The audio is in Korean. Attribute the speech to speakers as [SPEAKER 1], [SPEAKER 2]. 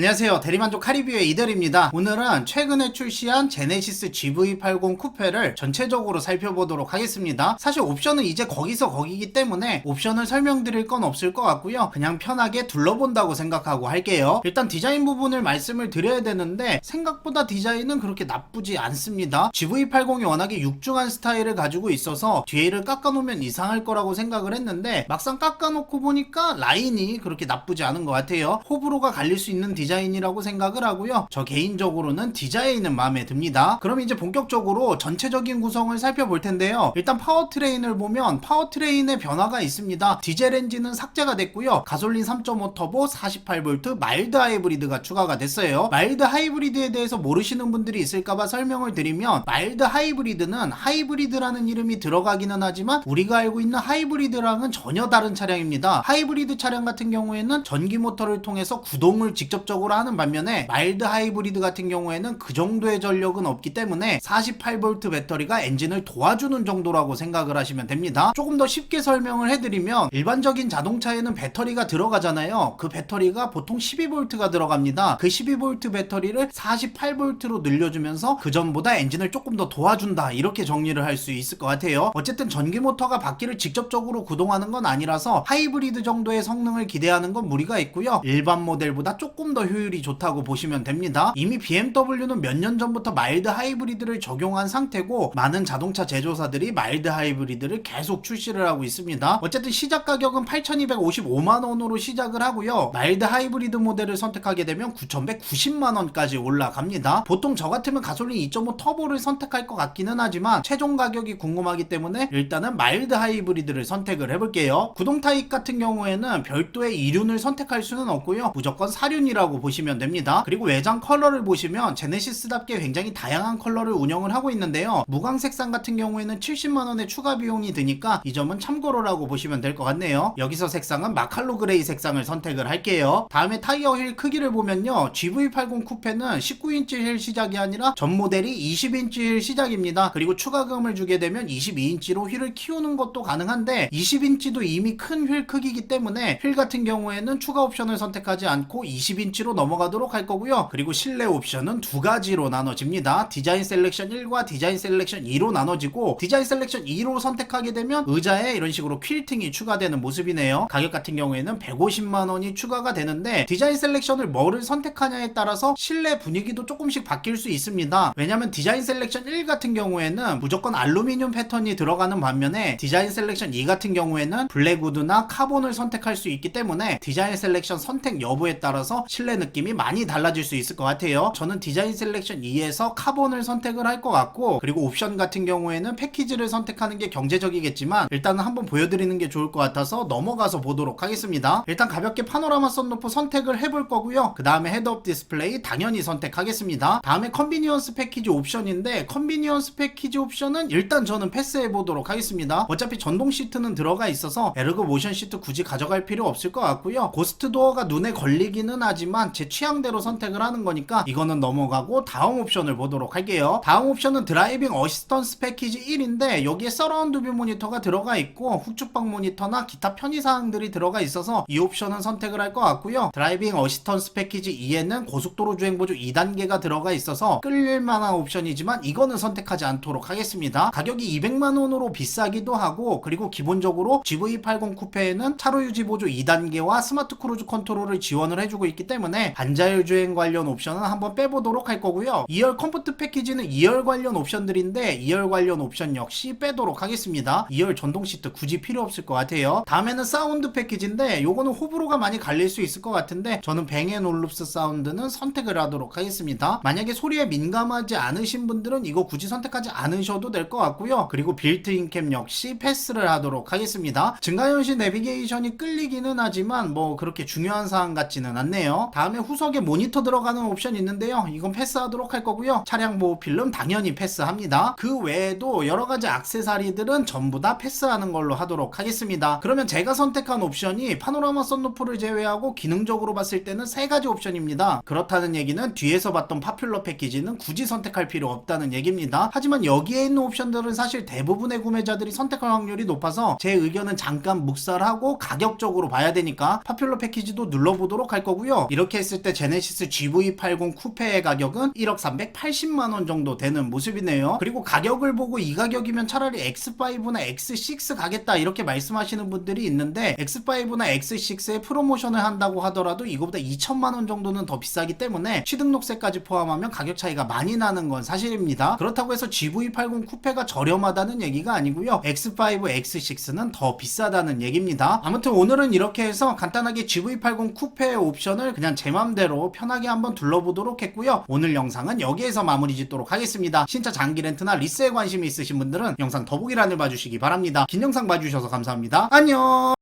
[SPEAKER 1] 안녕하세요. 대리만족 카리비의 이달입니다. 오늘은 최근에 출시한 제네시스 GV80 쿠페를 전체적으로 살펴보도록 하겠습니다. 사실 옵션은 이제 거기서 거기기 때문에 옵션을 설명드릴 건 없을 것 같고요. 그냥 편하게 둘러본다고 생각하고 할게요. 일단 디자인 부분을 말씀을 드려야 되는데 생각보다 디자인은 그렇게 나쁘지 않습니다. GV80이 워낙에 육중한 스타일을 가지고 있어서 뒤에를 깎아놓으면 이상할 거라고 생각을 했는데 막상 깎아놓고 보니까 라인이 그렇게 나쁘지 않은 것 같아요. 호불호가 갈릴 수 있는 디자인 이라고 생각을 하고요. 저 개인적으로는 디자인은 마음에 듭니다. 그럼 이제 본격적으로 전체적인 구성을 살펴볼 텐데요. 일단 파워트레인을 보면 파워트레인의 변화가 있습니다. 디젤 엔진은 삭제가 됐고요. 가솔린 3.5 터보 48V 마일드 하이브리드가 추가가 됐어요. 마일드 하이브리드에 대해서 모르시는 분들이 있을까봐 설명을 드리면 마일드 하이브리드는 하이브리드라는 이름이 들어가기는 하지만 우리가 알고 있는 하이브리드랑은 전혀 다른 차량입니다. 하이브리드 차량 같은 경우에는 전기 모터를 통해서 구동을 직접 적으로 하는 반면에 마일드 하이브리드 같은 경우에는 그 정도의 전력은 없기 때문에 48V 배터리가 엔진을 도와주는 정도라고 생각을 하시면 됩니다. 조금 더 쉽게 설명을 해드리면 일반적인 자동차에는 배터리가 들어가잖아요. 그 배터리가 보통 12V가 들어갑니다. 그 12V 배터리를 48V로 늘려주면서 그 전보다 엔진을 조금 더 도와준다 이렇게 정리를 할 수 있을 것 같아요. 어쨌든 전기 모터가 바퀴를 직접적으로 구동하는 건 아니라서 하이브리드 정도의 성능을 기대하는 건 무리가 있고요. 일반 모델보다 조금 더 효율이 좋다고 보시면 됩니다. 이미 BMW는 몇 년 전부터 마일드 하이브리드를 적용한 상태고 많은 자동차 제조사들이 마일드 하이브리드를 계속 출시를 하고 있습니다. 어쨌든 시작 가격은 8,255만 원으로 시작을 하고요. 마일드 하이브리드 모델을 선택하게 되면 9,190만 원까지 올라갑니다. 보통 저 같으면 가솔린 2.5 터보를 선택할 것 같기는 하지만 최종 가격이 궁금하기 때문에 일단은 마일드 하이브리드를 선택을 해볼게요. 구동 타입 같은 경우에는 별도의 이륜을 선택할 수는 없고요. 무조건 사륜이라고 보시면 됩니다. 그리고 외장 컬러를 보시면 제네시스답게 굉장히 다양한 컬러를 운영을 하고 있는데요. 무광 색상 같은 경우에는 70만 원의 추가 비용이 드니까 이 점은 참고로라고 보시면 될 것 같네요. 여기서 색상은 마칼로 그레이 색상을 선택을 할게요. 다음에 타이어 휠 크기를 보면요. GV80 쿠페는 19인치 휠 시작이 아니라 전 모델이 20인치 휠 시작입니다. 그리고 추가금을 주게 되면 22인치로 휠을 키우는 것도 가능한데 20인치도 이미 큰 휠 크기이기 때문에 휠 같은 경우에는 추가 옵션을 선택하지 않고 20인 치로 넘어가도록 할 거고요. 그리고 실내 옵션은 두 가지로 나눠집니다. 디자인 셀렉션 1과 디자인 셀렉션 2로 나눠지고 디자인 셀렉션 2로 선택하게 되면 의자에 이런 식으로 퀼팅이 추가되는 모습이네요. 가격 같은 경우에는 150만 원이 추가가 되는데 디자인 셀렉션을 뭐를 선택하냐에 따라서 실내 분위기도 조금씩 바뀔 수 있습니다. 왜냐면 디자인 셀렉션 1 같은 경우에는 무조건 알루미늄 패턴이 들어가는 반면에 디자인 셀렉션 2 같은 경우에는 블랙우드나 카본을 선택할 수 있기 때문에 디자인 셀렉션 선택 여부에 따라서 실내 느낌이 많이 달라질 수 있을 것 같아요. 저는 디자인 셀렉션 2에서 카본을 선택을 할 것 같고 그리고 옵션 같은 경우에는 패키지를 선택하는 게 경제적이겠지만 일단은 한번 보여드리는 게 좋을 것 같아서 넘어가서 보도록 하겠습니다. 일단 가볍게 파노라마 썬루프 선택을 해볼 거고요. 그 다음에 헤드업 디스플레이 당연히 선택하겠습니다. 다음에 컨비니언스 패키지 옵션인데 컨비니언스 패키지 옵션은 일단 저는 패스해 보도록 하겠습니다. 어차피 전동 시트는 들어가 있어서 에르고 모션 시트 굳이 가져갈 필요 없을 것 같고요. 고스트 도어가 눈에 걸리기는 하지만 제 취향대로 선택을 하는 거니까 이거는 넘어가고 다음 옵션을 보도록 할게요. 다음 옵션은 드라이빙 어시스턴스 패키지 1인데 여기에 서라운드 뷰 모니터가 들어가 있고 후축방 모니터나 기타 편의 사항들이 들어가 있어서 이 옵션은 선택을 할 것 같고요. 드라이빙 어시스턴스 패키지 2에는 고속도로 주행 보조 2단계가 들어가 있어서 끌릴 만한 옵션이지만 이거는 선택하지 않도록 하겠습니다. 가격이 200만 원으로 비싸기도 하고 그리고 기본적으로 GV80 쿠페에는 차로 유지 보조 2단계와 스마트 크루즈 컨트롤을 지원을 해주고 있기 때문에 반자율 주행 관련 옵션은 한번 빼보도록 할 거고요. 2열 컴포트 패키지는 2열 관련 옵션들인데 2열 관련 옵션 역시 빼도록 하겠습니다. 2열 전동 시트 굳이 필요 없을 것 같아요. 다음에는 사운드 패키지인데 요거는 호불호가 많이 갈릴 수 있을 것 같은데 저는 뱅앤올룹스 사운드는 선택을 하도록 하겠습니다. 만약에 소리에 민감하지 않으신 분들은 이거 굳이 선택하지 않으셔도 될 것 같고요. 그리고 빌트인 캠 역시 패스를 하도록 하겠습니다. 증가현실 내비게이션이 끌리기는 하지만 뭐 그렇게 중요한 사항 같지는 않네요. 다음에 후석에 모니터 들어가는 옵션 있는데요. 이건 패스하도록 할 거고요. 차량 보호 필름 당연히 패스합니다. 그 외에도 여러 가지 액세서리들은 전부 다 패스하는 걸로 하도록 하겠습니다. 그러면 제가 선택한 옵션이 파노라마 썬루프를 제외하고 기능적으로 봤을 때는 세 가지 옵션입니다. 그렇다는 얘기는 뒤에서 봤던 파퓰러 패키지는 굳이 선택할 필요 없다는 얘기입니다. 하지만 여기에 있는 옵션들은 사실 대부분의 구매자들이 선택할 확률이 높아서 제 의견은 잠깐 묵살하고 가격적으로 봐야 되니까 파퓰러 패키지도 눌러보도록 할 거고요. 이렇게 이렇게 했을 때 제네시스 GV80 쿠페의 가격은 1억 380만 원 정도 되는 모습이네요. 그리고 가격을 보고 이 가격이면 차라리 X5나 X6 가겠다 이렇게 말씀하시는 분들이 있는데 X5나 X6의 프로모션을 한다고 하더라도 이거보다 2천만 원 정도는 더 비싸기 때문에 취등록세까지 포함하면 가격 차이가 많이 나는 건 사실입니다. 그렇다고 해서 GV80 쿠페가 저렴하다는 얘기가 아니고요. X5, X6는 더 비싸다는 얘기입니다. 아무튼 오늘은 이렇게 해서 간단하게 GV80 쿠페의 옵션을 그냥 제 맘대로 편하게 한번 둘러보도록 했고요. 오늘 영상은 여기에서 마무리 짓도록 하겠습니다. 신차 장기 렌트나 리스에 관심이 있으신 분들은 영상 더보기란을 봐주시기 바랍니다. 긴 영상 봐주셔서 감사합니다. 안녕!